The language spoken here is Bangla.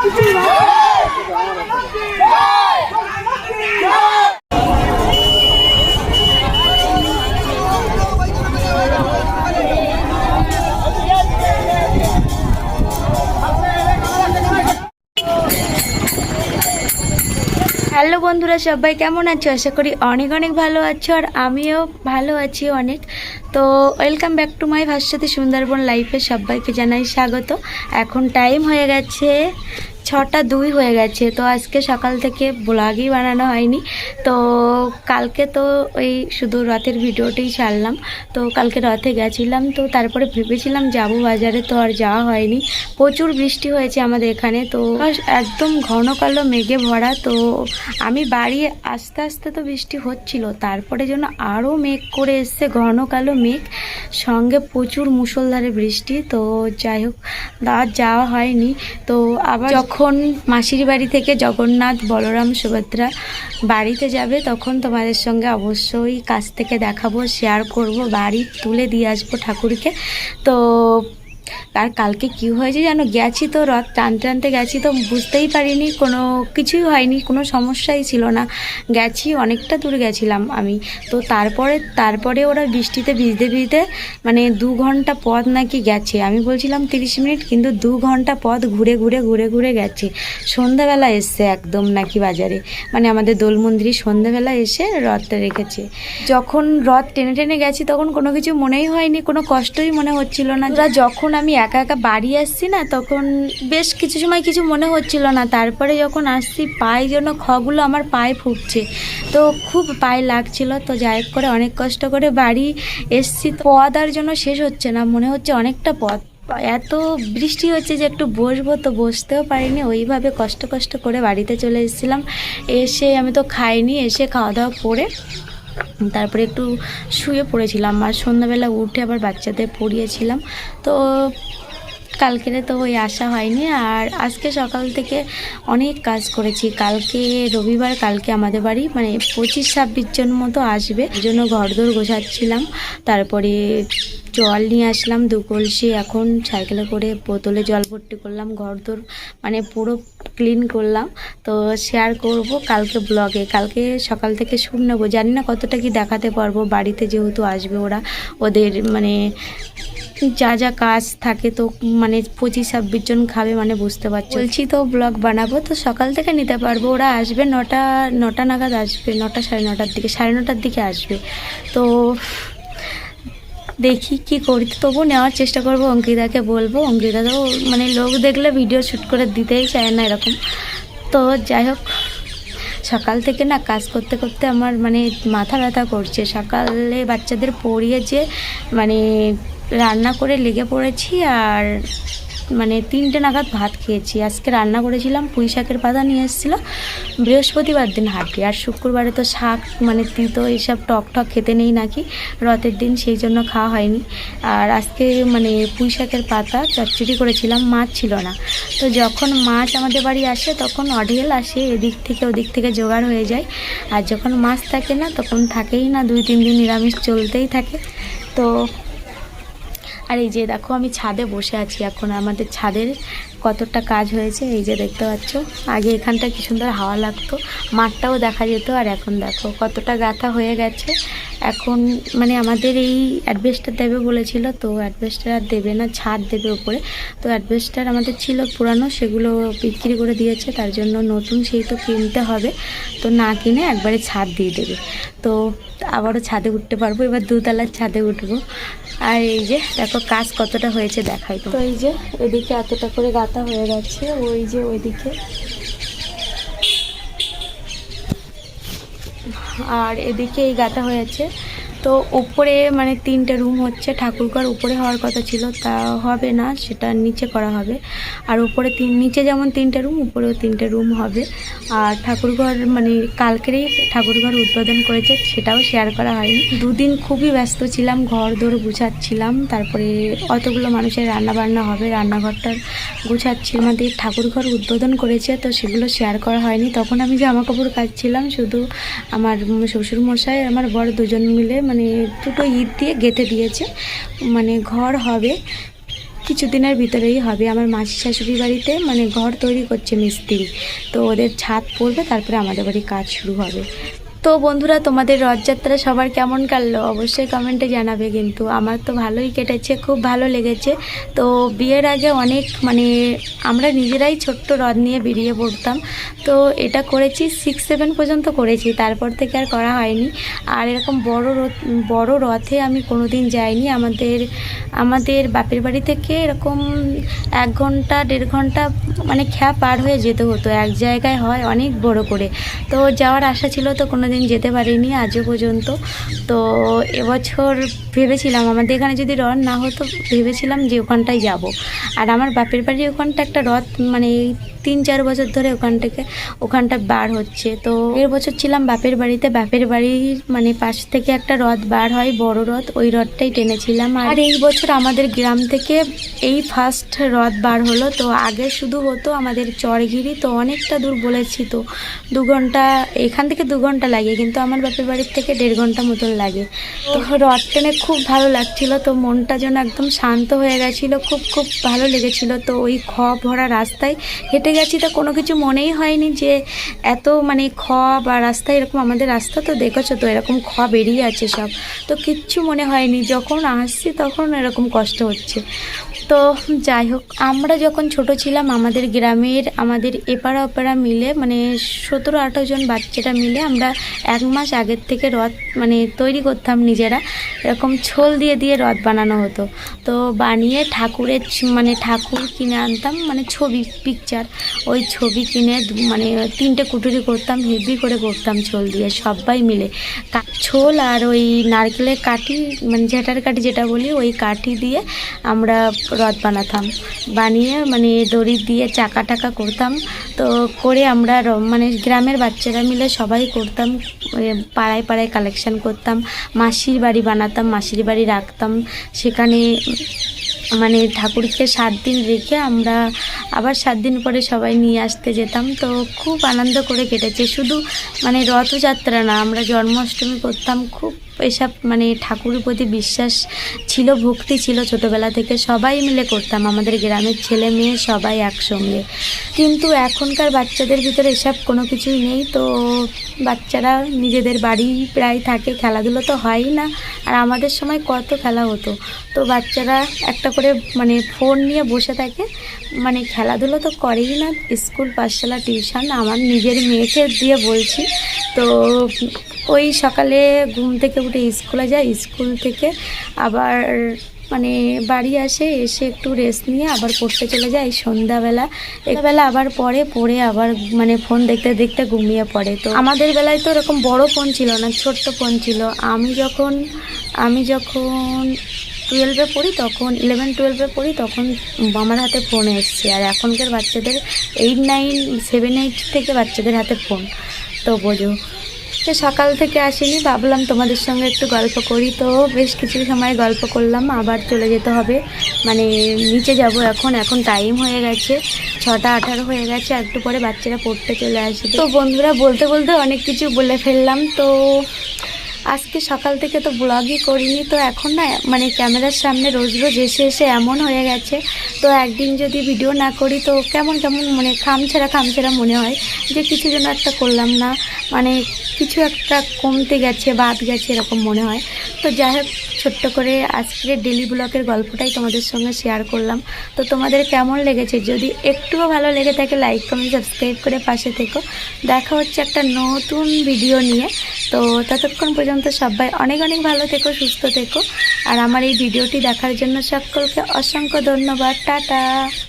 হ্যালো বন্ধুরা, সবাই কেমন আছো? আশা করি অনেক অনেক ভালো আছো আর আমিও ভালো আছি অনেক। তো welcome back to my Bhaswati Sundarban লাইফে সবাইকে জানাই স্বাগত। এখন টাইম হয়ে গেছে ছটা দুই হয়ে গেছে, তো আজকে সকাল থেকে ব্লগই বানানো হয়নি। তো কালকে তো ওই শুধু রথের ভিডিওটাই ছাড়লাম। তো কালকে রথে গেছিলাম, তো তারপরে ভেবেছিলাম যাব বাজারে, তো আর যাওয়া হয়নি। প্রচুর বৃষ্টি হয়েছে আমাদের এখানে, তো একদম ঘন কালো মেঘে ভরা, তো আমি বাড়ি আস্তে আস্তে তো বৃষ্টি হচ্ছিল, তারপরে যেন আরও মেঘ করে এসছে, ঘন কালো মেঘ। সঙ্গে প্রচুর মুষলধারে বৃষ্টি, তো যাই হোক, আর যাওয়া হয়নি, তো আবার যখন মাসির বাড়ি থেকে জগন্নাথ, বলরাম, সুভদ্রা বাড়িতে যাবে, তখন তোমাদের সঙ্গে অবশ্যই কাছ থেকে দেখাবো শেয়ার করব, বাড়ি তুলে দিয়ে আসব ঠাকুরকে। তো আর কালকে কি হয়েছে জানো? গেছি তো রথ টানতে টানতে গেছি তো বুঝতেই পারিনি, কোনো কিছুই হয়নি, কোনো সমস্যাই ছিল না। গেছি, অনেকটা দূর গেছিলাম আমি। তো তারপরে তারপরে ওরা বৃষ্টিতে ভিজতে ভিজতে মানে দু ঘণ্টা পথ নাকি গেছে। আমি বলছিলাম তিরিশ মিনিট, কিন্তু দু ঘণ্টা পথ ঘুরে ঘুরে ঘুরে ঘুরে গেছে। সন্ধ্যাবেলা এসছে একদম নাকি বাজারে। মানে আমাদের দোল মন্দিরে সন্ধ্যাবেলা এসে রথটা রেখেছে। যখন রথ টেনে টেনে গেছি, তখন কোনো কিছু মনেই হয়নি, কোনো কষ্টই মনে হচ্ছিল না। যখন আমি একা একা বাড়ি আসছি না, তখন বেশ কিছু সময় কিছু মনে হচ্ছিল না। তারপরে যখন আসছি, পায়ে যেন খগুলো আমার পায়ে ফুটছে তো খুব পায়ে লাগছিল। তো যাই করে অনেক কষ্ট করে বাড়ি এসছি। পথ আর জন্য শেষ হচ্ছে না, মনে হচ্ছে অনেকটা পথ। এত বৃষ্টি হচ্ছে যে একটু বসবো তো বসতেও পারিনি। ওইভাবে কষ্ট কষ্ট করে বাড়িতে চলে এসেছিলাম। এসে আমি তো খাইনি, এসে খাওয়া দাওয়া করে তারপরে একটু শুয়ে পড়েছিলাম আর সন্ধ্যাবেলা উঠে আবার বাচ্চাদের পড়িয়েছিলাম। তো কালকেরে তো ওই আসা হয়নি আর আজকে সকাল থেকে অনেক কাজ করেছি। কালকে রবিবার, কালকে আমাদের বাড়ি মানে পঁচিশ ছাব্বিশ জন মতো আসবে। জন্য ঘরদোর গোছাচ্ছিলাম। তারপরে জল নিয়ে আসলাম, দু কলসি এখন সাইকেলে করে বোতলে জল ভর্তি করলাম ঘরদোর মানে পুরো ক্লিন করলাম। তো শেয়ার করব কালকে ব্লগে কালকে সকাল থেকে শুনে নেব। জানি না কতটা কি দেখাতে পারব। বাড়িতে যেহেতু আসবে ওরা, ওদের মানে যা যা কাজ থাকে তো মানে পঁচিশ ছাব্বিশ জন খাবে মানে বুঝতে পারছি। বলছি তো ব্লগ বানাবো তো সকাল থেকে নিতে পারব। ওরা আসবে নটা নটা নাগাদ আসবে, নটা সাড়ে নটার দিকে, সাড়ে নটার দিকে আসবে। তো দেখি কি করি তবু নেওয়ার চেষ্টা করব, অঙ্কিতাকে বলব। অঙ্কিতা তো মানে লোক দেখলে ভিডিও শ্যুট করে দিতেই চায় না এরকম। তো যাই হোক, সকাল থেকে না কাজ করতে করতে আমার মানে মাথা ব্যথা করছে। সকালে বাচ্চাদের পড়িয়ে যে মানে রান্না করে লেগে পড়েছি আর মানে তিনটে নাগাদ ভাত খেয়েছি। আজকে রান্না করেছিলাম পুঁই শাকের পাতা নিয়ে এসেছিল। বৃহস্পতিবার দিন হাঁটি। আর শুক্রবারে তো শাক মানে তিতো এইসব টক টক খেতে নেই নাকি? রথের দিন সেই জন্য খাওয়া হয়নি। আর আজকে মানে পুঁই শাকের পাতা চচ্চড়ি করেছিলাম, মাছ ছিল না। তো যখন মাছ আমাদের বাড়ি আসে, তখন অঢেল আসে, এদিক থেকে ওদিক থেকে জোগাড় হয়ে যায়। আর যখন মাছ থাকে না, তখন থাকেই না। দুই, তিন দিন নিরামিষ চলতেই থাকে। তো আর এই যে দেখো আমি ছাদে বসে আছি এখন আমাদের ছাদের কতটা কাজ হয়েছে, এই যে দেখতে পাচ্ছ। আগে এখানটা কি সুন্দর হাওয়া লাগতো, মাঠটাও দেখা যেত, আর এখন দেখো কতটা গাথা হয়ে গেছে। এখন মানে আমাদের এই অ্যাডভেস্টার দেবে বলেছিল, তো অ্যাডভেস্টার আর দেবে না ছাদ দেবে ওপরে। তো অ্যাডভেস্টার আমাদের ছিল পুরানো, সেগুলো বিক্রি করে দিয়েছে, তার জন্য নতুন সেই তো কিনতে হবে। তো না কিনে একবারে ছাদ দিয়ে দেবে। তো আবারও ছাদে উঠতে পারব, এবার দুতলার ছাদে উঠবো। আর এই যে দেখো কাজ কতটা হয়েছে দেখাই তো। এই যে এদিকে এতটা করে গাঁথা হয়ে গেছে ওই যে ওইদিকে। আর এদিকে এই গাঁথা হয়েছে তো উপরে মানে তিনটে রুম হচ্ছে, ঠাকুরঘর উপরে হওয়ার কথা ছিল, তা হবে না, সেটা নিচে করা হবে। আর উপরে তিন, নিচে যেমন তিনটে রুম উপরেও তিনটে রুম হবে। আর ঠাকুরঘর মানে কালকেরই ঠাকুরঘর উদ্বোধন করেছে, সেটাও শেয়ার করা হয়নি। দুদিন খুবই ব্যস্ত ছিলাম, ঘর দৌড় গুছাচ্ছিলাম, তারপরে অতগুলো মানুষের রান্না বান্না হবে রান্নাঘরটার গুছাচ্ছি আমাদের ঠাকুরঘর উদ্বোধন করেছে, তো সেগুলো শেয়ার করা হয়নি। তখন আমি জামা কাপড় কাচছিলাম, শুধু আমার শ্বশুর মশাই আমার বড় দুজন মিলে মানে দুটো ইট দিয়ে গেঁথে দিয়েছে। মানে ঘর হবে, কিছুদিনের ভিতরেই হবে। আমার মাসি শাশুড়ি বাড়িতে মানে ঘর তৈরি করছে মিস্ত্রি। তো ওদের ছাদ পড়বে, তারপরে আমাদের বাড়ি কাজ শুরু হবে। তো বন্ধুরা, তোমাদের রথযাত্রা সবার কেমন কাটলো? অবশ্যই কমেন্টে জানাবে কিন্তু। আমার তো ভালোই কেটেছে, খুব ভালো লেগেছে। তো বিয়ের আগে অনেক মানে আমরা নিজেরাই ছোট্ট রথ নিয়ে বেরিয়ে পড়তাম। তো এটা করেছি সিক্স সেভেন পর্যন্ত করেছি। তারপর থেকে আর করা হয়নি। আর এরকম বড় রথ, বড় রথে আমি কোনোদিন যাইনি। আমাদের আমাদের বাপের বাড়ি থেকে এরকম এক ঘণ্টা, দেড় ঘণ্টা মানে খ্যা পার হয়ে যেতে হতো। এক জায়গায় হয় অনেক বড় করে। তো যাওয়ার আশা ছিল তো কোনোদিন যেতে পারিনি আজও পর্যন্ত। তো এবছর ভেবেছিলাম আমাদের এখানে যদি রথ না হতো, ভেবেছিলাম যে ওখানটায় যাব। আর আমার বাপের বাড়ি ওখানটা একটা রথ মানে তিন চার বছর ধরে ওখান থেকে, ওখানটা বার হচ্ছে। তো এর বছর ছিলাম বাপের বাড়িতে, বাপের বাড়ির মানে পাশ থেকে একটা রথ বার হয়, বড় রথ, ওই রথটাই টেনেছিলাম। আর এই বছর আমাদের গ্রাম থেকে এই ফার্স্ট রথ বার হলো, তো আগে শুধু হতো আমাদের চরঘিরি তো অনেকটা দূর বলেছি তো, দু ঘণ্টা, এখান থেকে দু ঘণ্টা লাগে, কিন্তু আমার বাপের বাড়ির থেকে দেড় ঘণ্টা মতন লাগে। তো রথ টেনে খুব ভালো লাগছিল, তো মনটা যেন একদম শান্ত হয়ে গেছিল, খুব খুব ভালো লেগেছিল। তো ওই খ ভরা রাস্তায় হেঁটে গেছি, তো কোনো কিছু মনেই হয়নি যে এত মানে খ বা রাস্তায় এরকম আমাদের রাস্তা তো দেখেছ তো, এরকম খ বেরিয়ে আছে সব। তো কিচ্ছু মনে হয়নি, যখন আসছি তখন এরকম কষ্ট হচ্ছে। তো যাই হোক, আমরা যখন ছোট ছিলাম, আমাদের গ্রামের, আমাদের এপাড়া ওপাড়া মিলে মানে সতেরো আঠেরো জন বাচ্চারা মিলে আমরা এক মাস আগের থেকে রথ মানে তৈরি করতাম নিজেরা। এরকম ছোল দিয়ে দিয়ে রথ বানানো হতো। তো বানিয়ে ঠাকুরের মানে ঠাকুর কিনে আনতাম মানে ছবি পিকচার ওই ছবি কিনে মানে তিনটে কুটুরি করতাম, হেভি করে করতাম ছোল দিয়ে সবাই মিলে। ছোল আর ওই নারকেলের কাঠি মানে ঝেঁটার কাঠি যেটা বলি, ওই কাঠি দিয়ে আমরা রথ বানাতাম। বানিয়ে মানে দড়ি দিয়ে চাকা টাকা করতাম। তো করে আমরা মানে গ্রামের বাচ্চারা মিলে সবাই করতাম পাড়ায় পাড়ায় কালেকশন করতাম। মাসির বাড়ি বানাতাম, মাসির বাড়ি রাখতাম। সেখানে মানে ঠাকুরকে সাত দিন রেখে আমরা আবার সাত দিন পরে সবাই নিয়ে আসতে যেতাম। তো খুব আনন্দ করে কেটেছে। শুধু মানে রথযাত্রা না, আমরা জন্মাষ্টমী করতাম, খুব এসব মানে ঠাকুরের প্রতি বিশ্বাস ছিল, ভক্তি ছিল ছোটোবেলা থেকে। সবাই মিলে করতাম, আমাদের গ্রামের ছেলে মেয়ে সবাই একসঙ্গে। কিন্তু এখনকার বাচ্চাদের ভিতরে এসব কোনো কিছুই নেই। তো বাচ্চারা নিজেদের বাড়ি প্রায় থাকে, খেলাধুলো তো হয়ই না। আর আমাদের সময় কত খেলা হতো। তো বাচ্চারা একটা করে মানে ফোন নিয়ে বসে থাকে। মানে খেলাধুলো তো করেই না। স্কুল পাঠশালা, টিউশন, আমার নিজের মেয়েকে দিয়ে বলছি। তো ওই সকালে ঘুম থেকে উঠে স্কুলে যায়, স্কুল থেকে আবার মানে বাড়ি আসে, এসে একটু রেস্ট নিয়ে আবার পড়তে চলে যায়। সন্ধ্যাবেলা বেলা আবার পরে পড়ে আবার মানে ফোন দেখতে দেখতে ঘুমিয়ে পড়ে। তো আমাদের বেলায় তো এরকম বড় ফোন ছিল না, ছোট্ট ফোন ছিল। আমি যখন আমি যখন টুয়েলভে পড়ি তখন ইলেভেন টুয়েলভে পড়ি তখন আমার হাতে ফোন এসছে। আর এখনকার বাচ্চাদের এইট নাইন সেভেন এইট থেকে বাচ্চাদের হাতে ফোন তো বোঝো। তো সকাল থেকে আসিনি, ভাবলাম তোমাদের সঙ্গে একটু গল্প করি। তো বেশ কিছু সময় গল্প করলাম, আবার চলে যেতে হবে। মানে নিচে যাব এখন এখন টাইম হয়ে গেছে, ছটা আঠারো হয়ে গেছে একটু পরে বাচ্চারা পড়তে চলে আসবে। তো বন্ধুরা, বলতে বলতে অনেক কিছু বলে ফেললাম। তো আজকে সকাল থেকে তো ব্লগই করিনি, তো এখন না মানে ক্যামেরার সামনে রোজ রোজ এসে এসে এমন হয়ে গেছে। তো একদিন যদি ভিডিও না করি, তো কেমন কেমন মানে খামছেড়া খামছেড়া মনে হয় যে কিছু যেন একটা করলাম না মানে কিছু একটা কমতে গেছে, বাদ গেছে এরকম মনে হয়। তো যাই হোক, ছোট্ট করে আজকের ডেলি ব্লগের গল্পটাই তোমাদের সঙ্গে শেয়ার করলাম। তো তোমাদের কেমন লেগেছে? যদি একটুও ভালো লেগে থাকে লাইক কমেন্ট সাবস্ক্রাইব করে পাশে থেকো। দেখা হচ্ছে একটা নতুন ভিডিও নিয়ে। তো ততক্ষণ পর্যন্ত সবাই অনেক অনেক ভালো থেকো, সুস্থ থেকো। আর আমার এই ভিডিওটি দেখার জন্য সকলকে অসংখ্য ধন্যবাদ। টাটা।